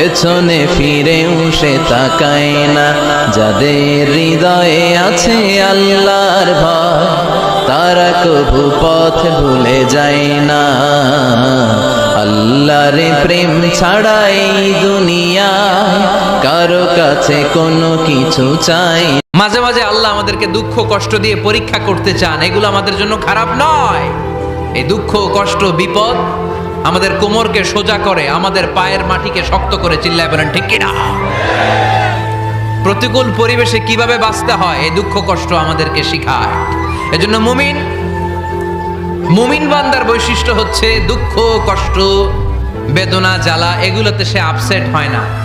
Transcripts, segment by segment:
পেছনে ফিরেও সে তাকায় না। যাদের হৃদয়ে আছে আল্লাহর ভয়, তারা কভু পথ ভুলে যায় না। আল্লাহর প্রেম ছাড়াই দুনিয়া কারও কাছে কোনো কিছু চাই মাঝে মাঝে আল্লাহ আমাদেরকে দুঃখ কষ্ট দিয়ে পরীক্ষা করতে চান। এগুলো আমাদের জন্য খারাপ নয়। এই দুঃখ কষ্ট বিপদ আমাদের কোমরকে সোজা করে, আমাদের পায়ের মাটিকে শক্ত করে চিল্লায় বলেন, ঠিক কিনা? প্রতিকূল পরিবেশে কীভাবে বাঁচতে হয়? এই দুঃখ কষ্ট আমাদেরকে শিখায়। এজন্য মুমিন মুমিন বান্দার বৈশিষ্ট্য হচ্ছে দুঃখ, কষ্ট, বেদনা, জ্বালা, এগুলোতে সে আপসেট হয় না।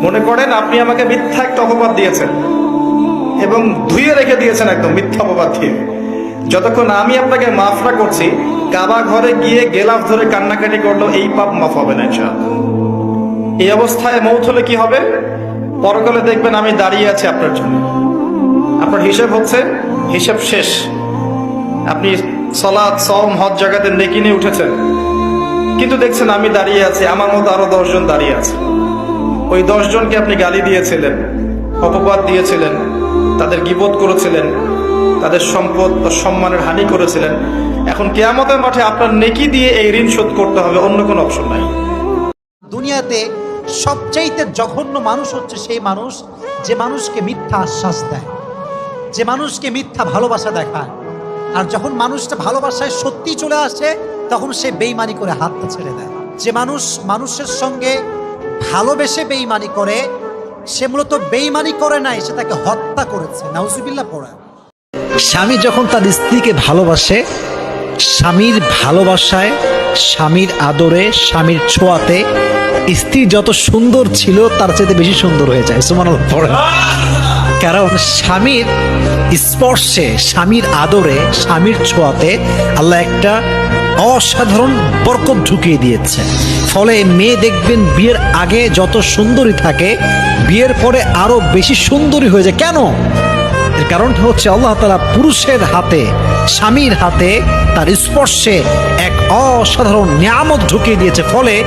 মনে করেন আপনি আমাকে মিথ্যা একটা অপবাদ দিয়েছেন। এবং ধুয়ে রেখে দিয়েছেন একদম মিথ্যা অপবাদ দিয়ে। যতক্ষণ আমি আপনাকে মাফরা করছি, কাবা ঘরে গিয়ে গেলাফ ধরে কান্নাকাটি করল এই পাপ মাফ হবে না ইনশাআল্লাহ। এই অবস্থায় মৌত হলে কি হবে? পরকালে দেখবেন আমি দাঁড়িয়ে আছি আপনার জন্য। আপনার হিসেব হচ্ছে, হিসেব শেষ। আপনি সলাদ সম হজ জায়গাতে নেকি নিয়ে উঠেছেন। কিন্তু দেখছেন আমি দাঁড়িয়ে আছি, আমার মতো আরও দশজন দাঁড়িয়ে আছে। ওই দশজনকে আপনি গালি দিয়েছিলেন, অপবাদ দিয়েছিলেন, তাদের গিবোধ করেছিলেন, তাদের সম্পদ ও সম্মানের হানি করেছিলেন। এখন কেয়ামতের মাঠে আপনার নেকি দিয়ে এই ঋণ শোধ করতে হবে, অন্য কোনো অপশন নাই। দুনিয়াতে সবচাইতে জঘন্য মানুষ হচ্ছে সেই মানুষ যে মানুষকে মিথ্যা আশ্বাস দেয়, যে মানুষকে মিথ্যা ভালোবাসা দেখায়। আর যখন মানুষটা ভালোবাসায় সত্যি চলে আসে, তখন সে বেইমানি করে হাতটা ছেড়ে দেয়। যে মানুষ মানুষের সঙ্গে ভালোবেসে বেইমানি করে, সে মূলত বেইমানি করে নাই, সে তাকে হত্যা করেছে। নাউজুবিল্লাহ পড়া। স্বামী যখন তার স্ত্রীকে ভালোবাসে, স্বামীর ভালোবাসায়, স্বামীর আদরে, স্বামীর ছোঁয়াতে, স্ত্রী যত সুন্দর ছিল, তার চাইতে বেশি সুন্দর হয়ে যায়। সুমান পড়ে। কারণ স্বামীর স্পর্শে, স্বামীর আদরে, স্বামীর ছোঁয়াতে আল্লাহ একটা অসাধারণ বরকত ঢুকিয়ে দিয়েছে। ফলে মেয়ে দেখবেন বিয়ের আগে যত সুন্দরী থাকে, বিয়ের পরে আরও বেশি সুন্দরী হয়ে যায়। কেন? এর কারণটা হচ্ছে আল্লাহ তালা পুরুষের হাতে, স্বামীর হাতে তার স্পর্শে এক অসাধারণ নিয়ামত ঢুকিয়ে দিয়েছে। ফলে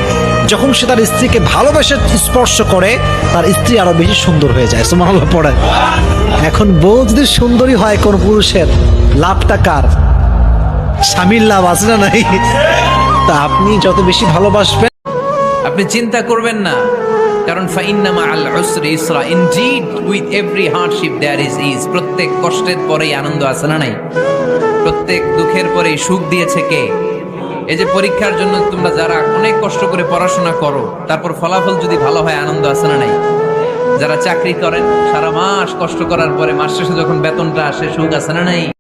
যখন সে তার স্ত্রীকে ভালোবেসে স্পর্শ করে, তার স্ত্রী আরও বেশি সুন্দর হয়ে যায়। সুমান পড়ে এখন বউ যদি সুন্দরী হয় কোন পুরুষের, লাভটা কার? স্বামীর লাভ আছে না নাই? তা আপনি যত বেশি ভালোবাসবেন আপনি চিন্তা করবেন না। কারণ ফাইন্নামা আল উসরি ইসরা। Indeed with every hardship there is is প্রত্যেক কষ্টের পরেই আনন্দ আছে না নাই? প্রত্যেক দুঃখের পরেই সুখ দিয়েছে কে? এই যে পরীক্ষার জন্য তোমরা যারা অনেক কষ্ট করে পড়াশোনা করো, তারপর ফলাফল যদি ভালো হয়, আনন্দ আছে না নাই? যারা চাকরি করেন, সারা মাস কষ্ট করার পরে মাস শেষে যখন বেতনটা আসে, সুখ আছে না নাই?